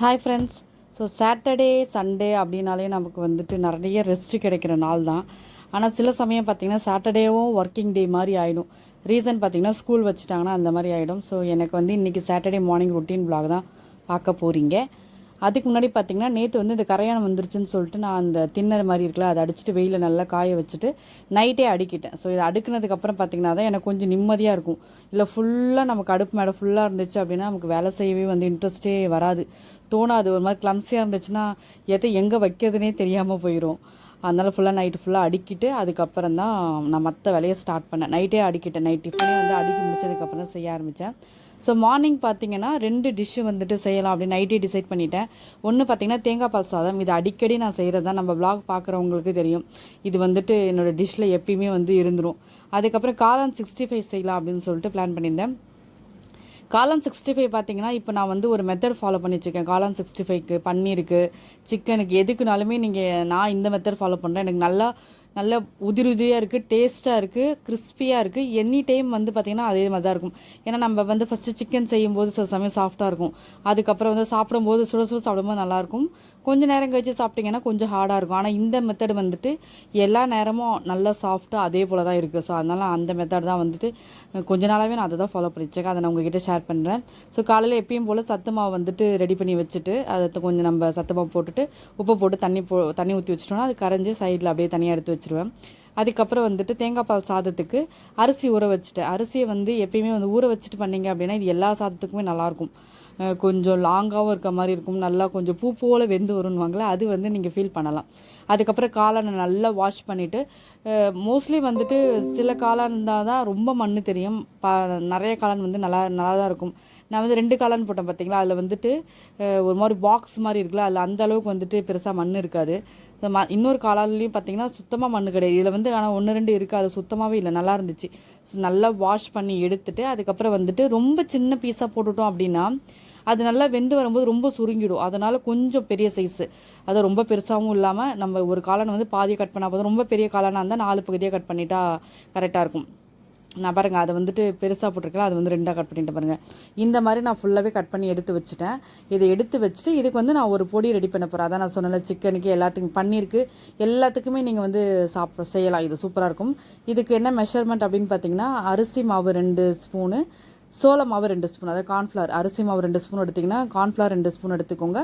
Hi friends so Saturday Sunday அப்படின்னாலே நமக்கு வந்துட்டு நிறைய ரெஸ்ட் கிடைக்கிற நாள் தான். ஆனால் சில சமயம் பார்த்திங்கன்னா சாட்டர்டேவும் ஒர்க்கிங் டே மாதிரி ஆகிடும் ரீசன் பார்த்திங்கன்னா ஸ்கூல் வச்சுட்டாங்கன்னா அந்த மாதிரி ஆகிடும் ஸோ எனக்கு வந்து இன்றைக்கி சாட்டர்டே மார்னிங் ரொட்டீன் பிளாக் தான் பார்க்க போகிறீங்க அதுக்கு முன்னாடி பார்த்தீங்கன்னா நேற்று வந்து இந்த கரையானம் வந்துருச்சுன்னு சொல்லிட்டு நான் அந்த தின்னர் மாதிரி இருக்குல்ல அதை அடிச்சுட்டு வெயிலில் நல்லா காய வச்சுட்டு நைட்டே அடுக்கிட்டேன். ஸோ இதை அடுக்குனதுக்கப்புறம் பார்த்தீங்கன்னா தான் எனக்கு கொஞ்சம் நிம்மதியாக இருக்கும். இல்லை ஃபுல்லாக நமக்கு அடுப்பு மேடை ஃபுல்லாக இருந்துச்சு அப்படின்னா நமக்கு வேலை செய்யவே வந்து இன்ட்ரெஸ்ட்டே வராது. தோணாது. ஒரு மாதிரி கிளம்ஸியாக இருந்துச்சுன்னா எதை எங்கே வைக்கிறதுனே தெரியாமல் போயிடும் அதனால் ஃபுல்லாக நைட்டு ஃபுல்லாக அடுக்கிட்டு அதுக்கப்புறம் தான் நான் மற்ற வேலையை ஸ்டார்ட் பண்ணேன். நைட்டே அடிக்கிட்டேன். நைட் டிஃபனே வந்து அடுக்கி முடிச்சதுக்கப்புறம் தான் செய்ய ஆரம்பித்தேன் ஸோ மார்னிங் பார்த்தீங்கன்னா ரெண்டு டிஷ்ஷு வந்துட்டு செய்யலாம் அப்படின்னு நைட்டே டிசைட் பண்ணிட்டேன். ஒன்று பார்த்தீங்கன்னா தேங்காய் பால் சாதம். இது அடிக்கடி நான் செய்கிறது தான். நம்ம பிளாக் பார்க்குறவங்களுக்கு தெரியும். இது வந்துட்டு என்னோடய டிஷ்ஷில் எப்பயுமே வந்து இருந்துரும். அதுக்கப்புறம் காளான் சிக்ஸ்டி ஃபைவ் செய்யலாம் அப்படின்னு சொல்லிட்டு பிளான் பண்ணியிருந்தேன். காளான் சிக்ஸ்டி ஃபைவ் பார்த்தீங்கன்னா இப்போ நான் வந்து ஒரு மெத்தட் ஃபாலோ பண்ணிச்சிருக்கேன் காளான் சிக்ஸ்டி ஃபைவ்க்கு பன்னீருக்கு சிக்கனுக்கு எதுக்குனாலுமே நீங்கள் நான் இந்த மெத்தட் ஃபாலோ பண்ணுறேன் எனக்கு நல்லா நல்ல உதிரி உதிரியாக இருக்குது டேஸ்ட்டாக இருக்குது கிறிஸ்பியாக இருக்குது எனி டைம் வந்து பார்த்திங்கன்னா அதே மாதிரி தான் இருக்கும். ஏன்னா நம்ம வந்து ஃபஸ்ட்டு சிக்கன் செய்யும்போது சில சமயம் சாஃப்டாக இருக்கும். அதுக்கப்புறம் வந்து சாப்பிடும்போது சுட சுட சாப்பிடும்போது நல்லாயிருக்கும். கொஞ்ச நேரம் கழிச்சு சாப்பிட்டிங்கன்னா கொஞ்சம் ஹார்டாக இருக்கும். ஆனால் இந்த மெத்தட் வந்துட்டு எல்லா நேரமும் நல்லா சாஃப்ட்டாக அதே போல் தான் இருக்குது ஸோ அதனால் அந்த மெத்தட் தான் வந்துட்டு கொஞ்ச நாளாகவே நான் அதை தான் ஃபாலோ பண்ணிச்சேன் அதை நான் உங்ககிட்ட ஷேர் பண்ணுறேன் ஸோ காலையில் எப்பயும் போல் சத்து மாவு வந்துட்டு ரெடி பண்ணி வச்சுட்டு அதை கொஞ்சம் நம்ம சத்து மாவு போட்டுட்டு உப்பு போட்டு தண்ணி போ தண்ணி ஊற்றி வச்சிட்டோம்னா அது கரைஞ்சி சைடில் அப்படியே தனியாக எடுத்து வச்சுருவேன். அதுக்கப்புறம் வந்துட்டு தேங்காய் பால் சாதத்துக்கு அரிசி ஊற வச்சுட்டேன். அரிசியை வந்து எப்பயுமே வந்து ஊற வச்சுட்டு பண்ணீங்க அப்படின்னா இது எல்லா சாதத்துக்குமே நல்லாயிருக்கும். அஹ் கொஞ்சம் லாங்காகவும் இருக்க மாதிரி இருக்கும். நல்லா கொஞ்சம் பூ போல் வெந்து வரும்னுவாங்களே அது வந்து நீங்கள் ஃபீல் பண்ணலாம். அதுக்கப்புறம் காளானை நல்லா வாஷ் பண்ணிவிட்டு மோஸ்ட்லி வந்துட்டு சில காளான் இருந்தால் தான் ரொம்ப மண் தெரியும். ப நிறைய காளான் வந்து நல்லா நல்லா தான் இருக்கும். நான் வந்து ரெண்டு காளான் போட்டேன் பார்த்தீங்களா அதில் வந்துட்டு ஒரு மாதிரி பாக்ஸ் மாதிரி இருக்குல்ல அதில் அந்த அளவுக்கு வந்துட்டு பெருசாக மண் இருக்காது. ம இன்னொரு காளான்லேயும் பார்த்தீங்கன்னா சுத்தமாக மண் கிடையாது. இதில் வந்து ஆனால் ஒன்று ரெண்டு இருக்குது அது சுத்தமாகவே இல்லை. நல்லா இருந்துச்சு. நல்லா வாஷ் பண்ணி எடுத்துட்டு அதுக்கப்புறம் வந்துட்டு ரொம்ப சின்ன பீஸாக போட்டுட்டோம் அப்படின்னா அது நல்லா வெந்து வரும்போது ரொம்ப சுருங்கிடும். அதனால் கொஞ்சம் பெரிய சைஸு அது ரொம்ப பெருசாகவும் இல்லாமல் நம்ம ஒரு காளான் வந்து பாதியை கட் பண்ணால் போதும். ரொம்ப பெரிய காளானாக இருந்தால் நாலு பகுதியாக கட் பண்ணிட்டா கரெக்டாக இருக்கும். நான் பாருங்கள் அதை வந்துட்டு பெருசாக போட்டிருக்கலாம் அது வந்து ரெண்டாக கட் பண்ணிட்டு பாருங்கள் இந்த மாதிரி நான் ஃபுல்லாகவே கட் பண்ணி எடுத்து வச்சுட்டேன். இதை எடுத்து வச்சுட்டு இதுக்கு வந்து நான் ஒரு பொடி ரெடி பண்ண போகிறேன் அதான் நான் சொன்னல சிக்கனுக்கு எல்லாத்துக்கும் பன்னீருக்கு. எல்லாத்துக்குமே நீங்கள் வந்து சாப்பிட செய்யலாம். இது சூப்பராக இருக்கும். இதுக்கு என்ன மெஷர்மெண்ட் அப்படின்னு பார்த்தீங்கன்னா அரிசி மாவு ரெண்டு ஸ்பூனு சோள மாவு ரெண்டு ஸ்பூன் அதாவது கார்ன்ஃப்ளவர் அரிசி மாவு ரெண்டு ஸ்பூன் எடுத்திங்கன்னா கார்ன்ஃப்ளவர் ரெண்டு ஸ்பூன் எடுத்துக்கோங்க.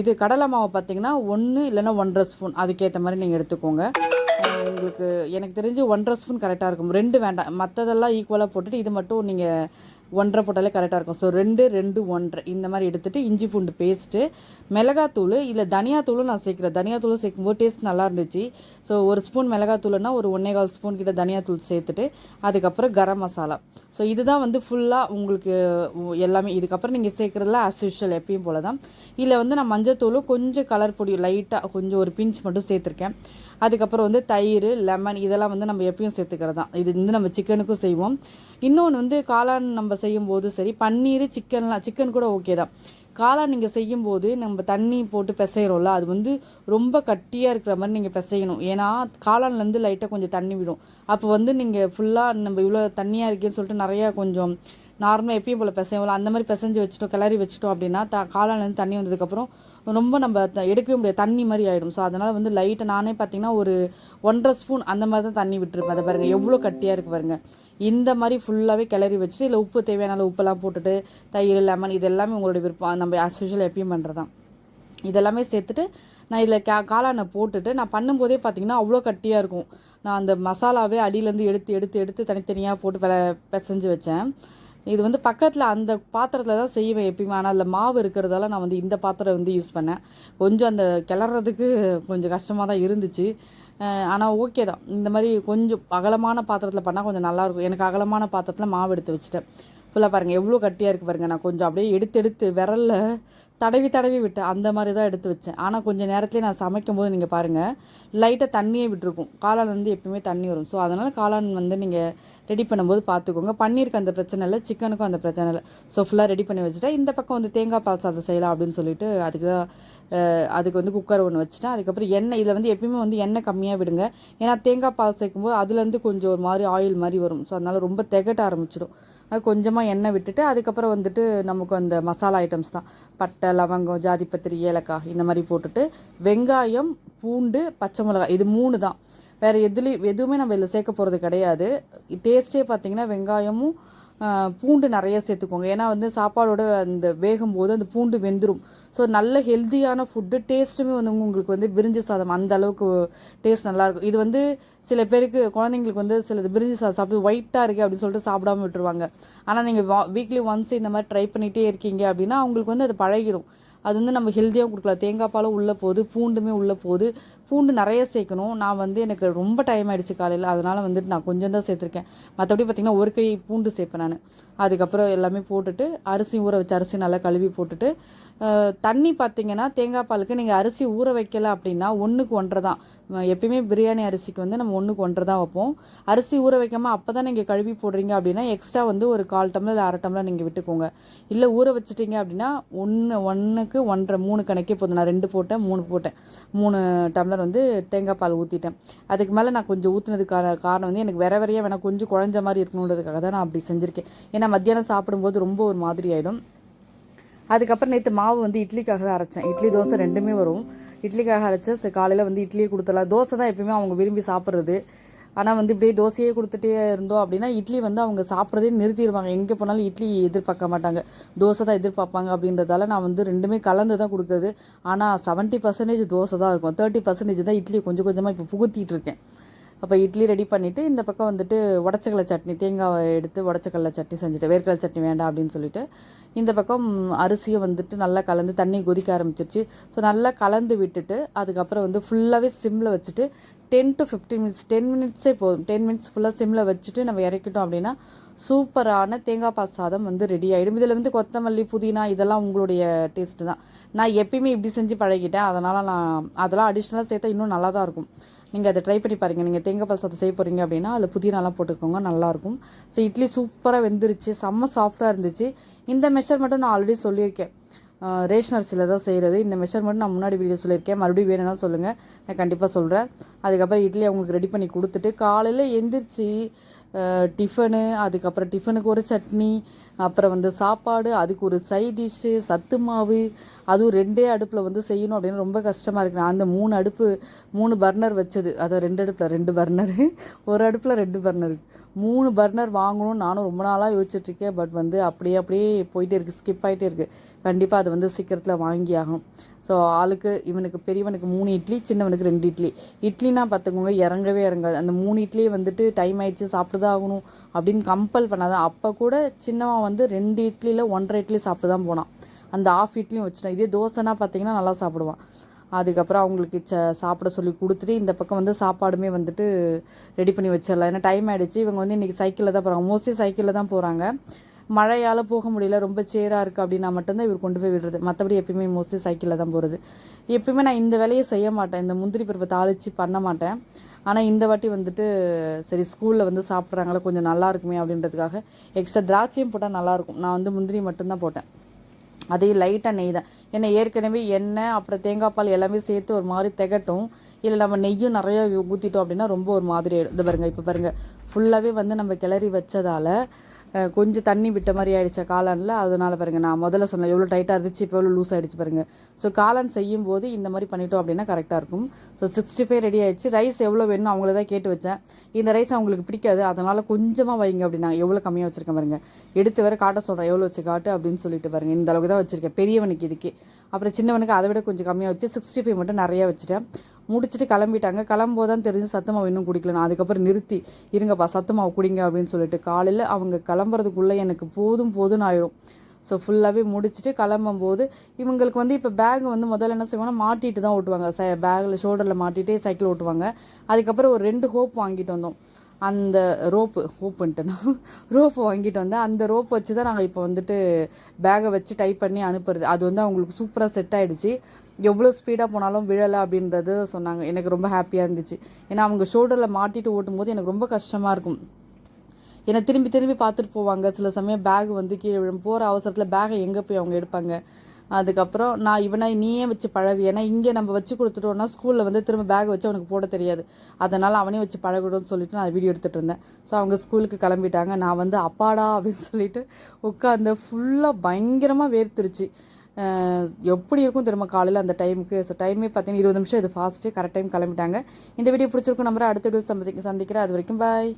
இது கடலை மாவு பார்த்தீங்கன்னா ஒன்று இல்லைன்னா ஒன்றரை ஸ்பூன் அதுக்கேற்ற மாதிரி நீங்கள் எடுத்துக்கோங்க. உங்களுக்கு எனக்கு தெரிஞ்சு ஒன்றரை ஸ்பூன் கரெக்டாக இருக்கும். ரெண்டு வேண்டாம். மற்றதெல்லாம் ஈக்குவலாக போட்டுட்டு இது மட்டும் நீங்கள் ஒன்றரை போட்டாலே கரெக்டாக இருக்கும். ஸோ ரெண்டு ரெண்டு ஒன்றரை. இந்த மாதிரி எடுத்துகிட்டு இஞ்சி பூண்டு பேஸ்ட்டு மிளகாத்தூள் இல்லை தனியாத்தூளும் நான் சேர்க்குறேன். தனியாத்தூளும் சேர்க்கும்போது டேஸ்ட் நல்லா இருந்துச்சு. ஸோ ஒரு ஸ்பூன் மிளகாத்தூள்னா ஒரு ஒன்றே கால் ஸ்பூன் கிட்ட தனியாத்தூள் சேர்த்துட்டு அதுக்கப்புறம் கரம் மசாலா. ஸோ இதுதான் வந்து ஃபுல்லாக உங்களுக்கு எல்லாமே. இதுக்கப்புறம் நீங்கள் சேர்க்குறதுல as யூஷுவல் எப்பயும் போல தான் இதில் வந்து நான் மஞ்சத்தூளும் கொஞ்சம் கலர் பொடி லைட்டாக கொஞ்சம் ஒரு பிஞ்ச் மட்டும் சேர்த்துருக்கேன். அதுக்கப்புறம் வந்து தயிர் லெமன் இதெல்லாம் வந்து நம்ம எப்பயும் சேர்த்துக்கிறது தான் இது வந்து நம்ம சிக்கனுக்கும் செய்வோம். இன்னொன்று வந்து காளான் நம்ம செய்யும்போது சரி பன்னீர் சிக்கன்லாம் சிக்கன் கூட ஓகே தான். காளான் நீங்கள் செய்யும்போது நம்ம தண்ணி போட்டு பிசைகிறோம்ல அது வந்து ரொம்ப கட்டியாக இருக்கிற மாதிரி நீங்கள் பிசையணும். ஏன்னா காளான்லேருந்து லைட்டாக கொஞ்சம் தண்ணி விடும். அப்போ வந்து நீங்கள் ஃபுல்லாக நம்ம இவ்வளோ தண்ணியாக இருக்கேன்னு சொல்லிட்டு நிறையா கொஞ்சம் நார்மலாக எப்பயும் போல் பிசைவோம்ல அந்த மாதிரி பிசைஞ்சு வச்சுட்டோம் கிளறி வச்சுட்டோம் அப்படின்னா த காளான்லேருந்து தண்ணி வந்ததுக்கப்புறம் ரொம்ப நம்ம எடுக்கவே முடியாது. தண்ணி மாதிரி ஆகிடும் ஸோ அதனால் வந்து லைட்டை நானே பார்த்தீங்கன்னா ஒரு ஒன்றரை ஸ்பூன் அந்த மாதிரி தான் தண்ணி விட்டுருப்பேன். அதை பாருங்கள் எவ்வளோ கட்டியாக இருக்குது பாருங்கள் இந்த மாதிரி ஃபுல்லாகவே கிளறி வச்சுட்டு இதில் உப்பு தேவையான உப்பெல்லாம் போட்டுட்டு தயிர் லெமன் இது எல்லாமே உங்களுடைய விருப்பம். நம்ம as எப்பயும் பண்ணுறதான் இதெல்லாமே சேர்த்துட்டு நான் இதில் கா காளானை போட்டுட்டு நான் பண்ணும்போதே பார்த்தீங்கன்னா அவ்வளோ கட்டியாக இருக்கும். நான் அந்த மசாலாவே அடியிலேருந்து எடுத்து எடுத்து எடுத்து தனித்தனியாக போட்டு பெ பிசைஞ்சு வச்சேன். இது வந்து பக்கத்தில் அந்த பாத்திரத்தில் தான் செய்வேன் எப்பயுமே. ஆனால் அதில் மாவு இருக்கிறதால நான் வந்து இந்த பாத்திரம் வந்து யூஸ் பண்ணேன். கொஞ்சம் அந்த கிளறதுக்கு கொஞ்சம் கஷ்டமாக தான் இருந்துச்சு. ஆனால் ஓகே தான். இந்த மாதிரி கொஞ்சம் அகலமான பாத்திரத்தில் பண்ணால் கொஞ்சம் நல்லாயிருக்கும் எனக்கு அகலமான பாத்திரத்தில் மாவு எடுத்து வச்சுட்டேன். ஃபுல்லாக பாருங்கள் எவ்வளோ கட்டியாக இருக்குது பாருங்கள் நான் கொஞ்சம் அப்படியே எடுத்து எடுத்து விரல்ல தடவி தடவி விட்டேன் அந்த மாதிரி தான் எடுத்து வச்சேன். ஆனால் கொஞ்சம் நேரத்துலேயே நான் சமைக்கும் போது நீங்கள் பாருங்கள் லைட்டாக தண்ணியே விட்டுருக்கும். காளான் வந்து எப்பயுமே தண்ணி வரும். ஸோ அதனால் காளான் வந்து நீங்கள் ரெடி பண்ணும்போது பார்த்துக்கோங்க பன்னீருக்கு அந்த பிரச்சனை இல்லை சிக்கனுக்கும் அந்த பிரச்சனை இல்லை. ஸோ ஃபுல்லாக ரெடி பண்ணி வச்சுட்டேன். இந்த பக்கம் வந்து தேங்காய் பால் சாதம் செய்யலாம் அப்படின்னு சொல்லிட்டு அதுக்கு தான் அதுக்கு வந்து குக்கர் ஒன்று வச்சுட்டேன். அதுக்கப்புறம் எண்ணெய் இதில் வந்து எப்பயுமே வந்து எண்ணெய் கம்மியாக விடுங்க. ஏன்னா தேங்காய் பால் சேர்க்கும்போது அதுலேருந்து கொஞ்சம் ஒரு மாதிரி ஆயில் மாதிரி வரும். ஸோ அதனால் ரொம்ப திகட்ட ஆரம்பிச்சிடும். அது கொஞ்சமாக எண்ணெய் விட்டுட்டு அதுக்கப்புறம் வந்துட்டு நமக்கு அந்த மசாலா ஐட்டம்ஸ் தான். பட்டை லவங்கம் ஜாதிப்பத்திரி ஏலக்காய் இந்த மாதிரி போட்டுட்டு வெங்காயம் பூண்டு பச்சை மிளகாய் இது மூணு தான். வேறு எதுலேயும் எதுவுமே நம்ம இதில் சேர்க்க போகிறது கிடையாது. டேஸ்ட்டே பார்த்தீங்கன்னா வெங்காயமும் பூண்டு நிறைய சேர்த்துக்கோங்க. ஏன்னா வந்து சாப்பாடோட அந்த வேகும் போது அந்த பூண்டு வெந்துடும் ஸோ நல்ல ஹெல்த்தியான ஃபுட்டு டேஸ்ட்டுமே வந்து உங்களுக்கு வந்து பிரிஞ்சு சாதம். அந்த அளவுக்கு டேஸ்ட் நல்லாயிருக்கும் இது வந்து சில பேருக்கு குழந்தைங்களுக்கு வந்து சிலது பிரிஞ்சு சாதம் சாப்பிட்டு ஒயிட்டாக இருக்குது அப்படின்னு சொல்லிட்டு சாப்பிடாம விட்டுருவாங்க. ஆனால் நீங்கள் வீக்லி ஒன்ஸ் இந்த மாதிரி ட்ரை பண்ணிகிட்டே இருக்கீங்க அப்படின்னா அவங்களுக்கு வந்து அது பழகிரும். அது வந்து நம்ம ஹெல்த்தியாகவும் கொடுக்கலாம். தேங்காய் பாலும் உள்ளே போகுது பூண்டுமே உள்ளே போகுது. பூண்டு நிறைய சேர்க்கணும். நான் வந்து எனக்கு ரொம்ப டைம் ஆகிடுச்சு காலையில். அதனால் வந்துட்டு நான் கொஞ்சம் தான் சேர்த்துருக்கேன். மற்றபடி பார்த்திங்கன்னா ஒரு கை பூண்டு சேர்ப்பேன் நான். அதுக்கப்புறம் எல்லாமே போட்டுட்டு அரிசி ஊற வச்சு அரிசி நல்லா கழுவி போட்டுட்டு தண்ணி பார்த்திங்கன்னா தேங்காய் பாலுக்கு நீங்கள் அரிசி ஊற வைக்கல அப்படின்னா ஒன்றுக்கு ஒன்றரை தான். எப்பயுமே பிரியாணி அரிசிக்கு வந்து நம்ம ஒன்றுக்கு ஒன்றரை தான் வைப்போம். அரிசி ஊற வைக்காமல் அப்போ தான் நீங்கள் கழுவி போடுறீங்க அப்படின்னா எக்ஸ்ட்ரா வந்து ஒரு கால் டம்ளர் இல்லை அரை டம்ளர் நீங்கள் விட்டுக்கோங்க. இல்லை ஊற வச்சுட்டீங்க அப்படின்னா ஒன்று ஒன்றுக்கு ஒன்றரை மூணு கணக்கே போதும். நான் ரெண்டு போட்டேன் மூணு போட்டேன். மூணு டம்ளர் வந்து தேங்காய் பால் ஊற்றிட்டேன் அதுக்கு மேலே நான் கொஞ்சம் ஊற்றுனதுக்கான காரணம் வந்து எனக்கு வேற வேறையாக வேணால் கொஞ்சம் குழஞ்ச மாதிரி இருக்கணுன்றதுக்காக தான் நான் அப்படி செஞ்சுருக்கேன். ஏன்னா மத்தியானம் சாப்பிடும்போது ரொம்ப ஒரு மாதிரி ஆகிடும் அதுக்கப்புறம் நேற்று மாவு வந்து இட்லிக்காக தான் அரைச்சேன். இட்லி தோசை ரெண்டுமே வரும். இட்லிக்காக அரைச்சேன் சரி காலையில் வந்து இட்லியே கொடுத்துடலாம். தோசை தான் எப்பயுமே அவங்க விரும்பி சாப்பிட்றது. ஆனால் வந்து இப்படியே தோசையே கொடுத்துட்டே இருந்தோம் அப்படின்னா இட்லி வந்து அவங்க சாப்பிட்றதே நிறுத்திடுவாங்க எங்கே போனாலும் இட்லி எதிர்பார்க்க மாட்டாங்க. தோசை தான் எதிர்பார்ப்பாங்க அப்படின்றதால நான் வந்து ரெண்டுமே கலந்து தான் கொடுக்குறது. ஆனால் செவன்ட்டி பர்சன்டேஜ் தோசை தான் இருக்கும். தேர்ட்டி பர்சன்டேஜ் தான் இட்லி கொஞ்சம் கொஞ்சமாக இப்போ புகுத்திட்டு இருக்கேன். அப்போ இட்லி ரெடி பண்ணிவிட்டு இந்த பக்கம் வந்துட்டு உடச்சக்கடலை சட்னி தேங்காவை எடுத்து உடச்சக்கடலை சட்னி செஞ்சுட்டு வேர்க்கடலை சட்னி வேண்டாம் அப்படின்னு சொல்லிட்டு இந்த பக்கம் அரிசியை வந்துட்டு நல்லா கலந்து தண்ணி கொதிக்க ஆரம்பிச்சிருச்சு. ஸோ நல்லா கலந்து விட்டுட்டு அதுக்கப்புறம் வந்து ஃபுல்லாகவே சிம்மில் வச்சுட்டு ten to fifteen minutes ten மினிட்ஸே போதும். டென் மினிட்ஸ் ஃபுல்லாக சிம்மில் வச்சுட்டு நம்ம இறக்கிட்டோம் அப்படின்னா சூப்பரான தேங்காய் பால் சாதம் வந்து ரெடி ஆகிடும் இதில் வந்து கொத்தமல்லி புதினா இதெல்லாம் உங்களுடைய டேஸ்ட்டு தான். நான் எப்பயுமே இப்படி செஞ்சு பழகிட்டேன். அதனால் நான் அதெல்லாம் அடிஷ்னலாக சேர்த்தா இன்னும் நல்லா தான் இருக்கும். நீங்கள் அதை ட்ரை பண்ணி பாருங்கள் நீங்கள் தேங்காய் பால் சாதம் செய்ய போகிறீங்க அப்படின்னா அதில் புதினாலாம் போட்டுக்கோங்க நல்லாயிருக்கும். ஸோ இட்லி சூப்பராக வெந்துருச்சு. செம்ம சாஃப்டாக இருந்துச்சு. இந்த மெஷர்மெண்ட்டும் நான் ஆல்ரெடி சொல்லியிருக்கேன். ஆஹ் ரேஷன் அரிசியில் தான் செய்கிறது இந்த மெஷர்மெண்ட் நான் முன்னாடி வீடியோ சொல்லியிருக்கேன். மறுபடியும் வேணும்னா சொல்லுங்கள் நான் கண்டிப்பாக சொல்கிறேன் அதுக்கப்புறம் இட்லி அவங்களுக்கு ரெடி பண்ணி கொடுத்துட்டு காலையில் எந்திரிச்சு டிஃபனு அதுக்கப்புறம் டிஃபனுக்கு ஒரு சட்னி அப்புறம் வந்து சாப்பாடு அதுக்கு ஒரு சைட் டிஷ்ஷு சத்து மாவு அதுவும் ரெண்டே அடுப்பில் வந்து செய்யணும் அப்படின்னு ரொம்ப கஷ்டமாக இருக்கு. நான் அந்த மூணு அடுப்பு மூணு பர்னர் வச்சது. அதை ரெண்டு அடுப்பில் ரெண்டு பர்னரு ஒரு அடுப்பில் ரெண்டு பர்னரு மூணு பர்னர் வாங்கணும்னு நானும் ரொம்ப நாளாக யோசிச்சுட்ருக்கேன். பட் வந்து அப்படியே அப்படியே போயிட்டே இருக்குது ஸ்கிப் ஆகிட்டே இருக்குது கண்டிப்பாக அது வந்து சீக்கிரத்தில் வாங்கி ஆகும் ஸோ ஆளுக்கு இவனுக்கு பெரியவனுக்கு மூணு இட்லி சின்னவனுக்கு ரெண்டு இட்லி. இட்லினா பார்த்துக்கோங்க இறங்கவே இறங்காது. அந்த மூணு இட்லியே வந்துட்டு டைம் ஆயிடுச்சு சாப்பிட்டு தான் ஆகணும் அப்படின்னு கம்பல் பண்ணாதான் அப்போ கூட சின்னவன் வந்து ரெண்டு இட்லியில் ஒன்றரை இட்லி சாப்பிட்டு தான் போனான். அந்த ஆஃப் இட்லியும் வச்சுட்டான். இதே தோசைனா பார்த்தீங்கன்னா நல்லா சாப்பிடுவான். அதுக்கப்புறம் அவங்களுக்கு ச சாப்பிட சொல்லி கொடுத்துட்டு இந்த பக்கம் வந்து சாப்பாடுமே வந்துட்டு ரெடி பண்ணி வச்சிடலாம். ஏன்னா டைம் ஆகிடுச்சு இவங்க வந்து இன்றைக்கி சைக்கிளில் தான் போகிறாங்க மோஸ்ட்லி சைக்கிளில் தான் போகிறாங்க மழையால் போக முடியல. ரொம்ப சேராக இருக்குது அப்படின்னா மட்டும்தான் இவர் கொண்டு போய் விடுறது. மற்றபடி எப்பயுமே மோஸ்ட்லி சைக்கிளில் தான் போகிறது எப்பயுமே நான் இந்த வேலையை செய்ய மாட்டேன். இந்த முந்திரி பருப்பை தாளித்து பண்ண மாட்டேன். ஆனால் இந்த வாட்டி வந்துட்டு சரி ஸ்கூலில் வந்து சாப்பிட்றாங்களா கொஞ்சம் நல்லா இருக்குமே அப்படின்றதுக்காக எக்ஸ்ட்ரா திராட்சையும் போட்டால் நல்லாயிருக்கும் நான் வந்து முந்திரி மட்டும்தான் போட்டேன். அதையும் லைட்டாக நெய் தான் ஏன்னா ஏற்கனவே எண்ணெய் அப்புறம் தேங்காய் பால் எல்லாமே சேர்த்து ஒரு மாதிரி திகட்டும். இல்லை நம்ம நெய்யும் நிறையா ஊற்றிட்டோம் அப்படின்னா ரொம்ப ஒரு மாதிரி ஆகிடும் இது பாருங்கள் இப்போ பாருங்கள் ஃபுல்லாகவே வந்து நம்ம கிளறி வச்சதால் கொஞ்சம் தண்ணி விட்ட மாதிரி ஆயிடுச்சா காளானில். அதனால் பாருங்கள் நான் முதல்ல சொன்னேன் எவ்வளோ டைட்டாக இருந்துச்சு இப்போ எவ்வளோ லூஸ் ஆகிடுச்சு பாருங்கள் ஸோ காளான் செய்யும் போது இந்த மாதிரி பண்ணிட்டோம் அப்படின்னா கரெக்டாக இருக்கும். ஸோ சிக்ஸ்டி ஃபைவ் ரெடி ஆயிடுச்சு. ரைஸ் எவ்வளோ வேணும் அவங்கள தான் கேட்டு வச்சேன். இந்த ரைஸ் அவங்களுக்கு பிடிக்காது. அதனால் கொஞ்சமாக வைங்க அப்படின்னா எவ்வளோ கம்மியாக வச்சுருக்கேன் பாருங்க. எடுத்து வேற காட்ட சொல்கிறேன் எவ்வளோ வச்சு காட்டு அப்படின்னு சொல்லிட்டு பாருங்க. இந்த அளவுக்கு தான் வச்சுருக்கேன். பெரியவனுக்கு இதுக்கு. அப்புறம் சின்னவனுக்கு அதை விட கொஞ்சம் கம்மியாக வச்சு சிக்ஸ்டி ஃபைவ் மட்டும் நிறையா வச்சுட்டேன். முடிச்சுட்டு கிளம்பிட்டாங்க. கிளம்போது தான் தெரிஞ்சு சத்துமாவு இன்னும் குடிக்கல. நான் அதுக்கப்புறம் நிறுத்தி இருங்கப்பா சத்துமாவு குடிங்க அப்படின்னு சொல்லிட்டு காலையில் அவங்க கிளம்புறதுக்குள்ளே எனக்கு போதும் போதும்னு ஆயிடும் ஸோ ஃபுல்லாகவே முடிச்சுட்டு கிளம்பும்போது இவங்களுக்கு வந்து இப்போ பேக் வந்து முதல்ல என்ன செய்வாங்கன்னா மாட்டிட்டு தான் ஓட்டுவாங்க. ச பேக்கில் ஷோல்டரில் மாட்டிகிட்டே சைக்கிள் ஓட்டுவாங்க. அதுக்கப்புறம் ஒரு ரெண்டு ஹோப் வாங்கிட்டு வந்தோம். அந்த ரோப்பு ஹோப்புன்ட்டுனா ரோப்பு வாங்கிட்டு வந்தேன். அந்த ரோப் வச்சு தான் நாங்கள் இப்போ வந்துட்டு பேகை வச்சு டைப் பண்ணி அனுப்புறது. அது வந்து அவங்களுக்கு சூப்பராக செட் ஆகிடுச்சு எவ்வளோ ஸ்பீடாக போனாலும் விழலை அப்படின்றது சொன்னாங்க. எனக்கு ரொம்ப ஹாப்பியாக இருந்துச்சு. ஏன்னா அவங்க ஷோல்டரில் மாட்டிட்டு ஓட்டும்போது எனக்கு ரொம்ப கஷ்டமாக இருக்கும். ஏன்னா திரும்பி திரும்பி பார்த்துட்டு போவாங்க. சில சமயம் பேக் வந்து கீழே விழும். போகிற அவசரத்தில் பேகை எங்கே போய் அவங்க எடுப்பாங்க? அதுக்கப்புறம் நான் இவனை நீயே வச்சு பழகு. ஏன்னா இங்கே நம்ம வச்சு கொடுத்துட்டோம்னா ஸ்கூலில் வந்து திரும்ப பேக் வச்சு அவனுக்கு போட தெரியாது. அதனால் அவனே வச்சு பழகணும்னு சொல்லிட்டு நான் வீடியோ எடுத்துகிட்டு இருந்தேன். ஸோ அவங்க ஸ்கூலுக்கு கிளம்பிட்டாங்க. நான் வந்து அப்பாடா அப்படின்னு சொல்லிட்டு உட்காந்து ஃபுல்லாக பயங்கரமாக வேர்த்துருச்சு. எப்படி இருக்கும் திரும்ப காலையில் அந்த டைமுக்கு ஸோ டைமே பார்த்தீங்கன்னா இருபது நிமிஷம். இது ஃபாஸ்ட்டு கரெக்ட் டைம் கிளம்பிட்டாங்க. இந்த வீடியோ பிடிச்சிருக்கும் நம்பரை அடுத்த வீடியோ சந்திக்க சந்திக்கிறேன். அது வரைக்கும் பாய்